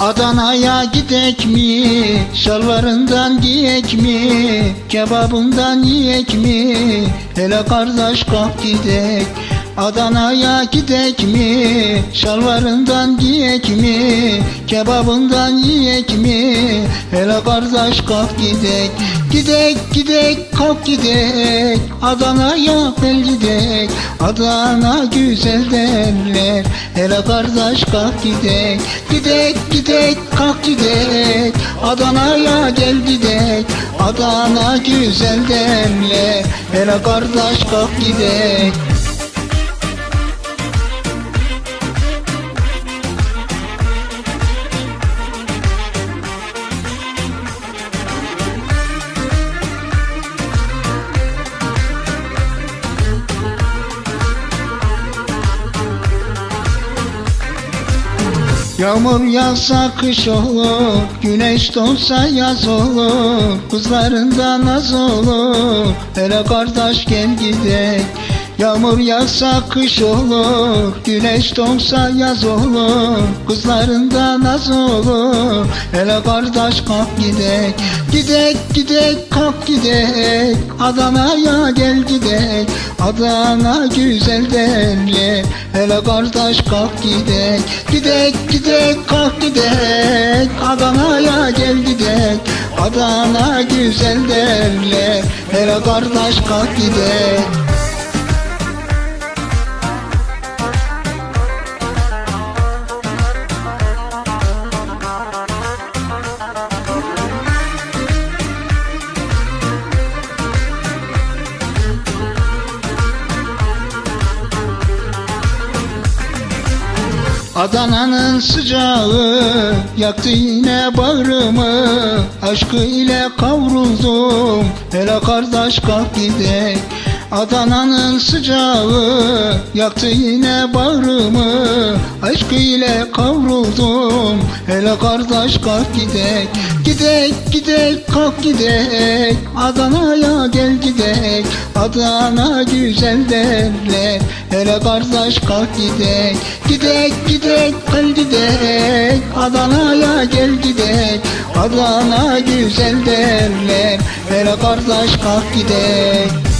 Adana'ya gidek mi? Şalvarından giyek mi? Kebabından yiyek mi? Hele kardeş kalk gidek Adana'ya gidek mi? Şalvarından giyek mi? Kebabından yiyek mi? Hele kardeş kalk gidek. Gidek gidek kalk gidek. Adana'ya gel gidek. Adana güzel derler. Hele kardeş kalk gidek. Gidek gidek kalk gidek. Adana'ya gel gidek. Adana güzel derler. Hele kardeş kalk gidek Yağmur yağsa kış olur, güneş doğsa yaz olur. Kızlarında naz olur, hele kardeş gel gidek. Yağmur yağsa kış olur, güneş doğsa yaz olur. Kızlarında naz olur, hele kardeş kalk gidek. Gidek gidek kalk gidek, Adana'ya gel gidek Adana güzel derler, hele kardeş kalk gidek Gidek gidek kalk gidek. Adana'ya gel gidek Adana güzel derler Hele kardeş kalk gidek Adana'nın sıcağı yaktı yine bağrımı. Aşkı ile kavruldum. Hele kardeş kalk gidek. Adana'nın sıcağı yaktı yine bağrımı. Aşkı ile kavruldum. Hele kardeş kalk gidek. Gidek gidek kalk gidek. Adana'ya gel gidek. Adana güzel derler hele kardeş kalk gidek. Gidek gidek gel gidek. Adana'ya gel gidek. Adana güzel derler. Hele kardeş kalk gidek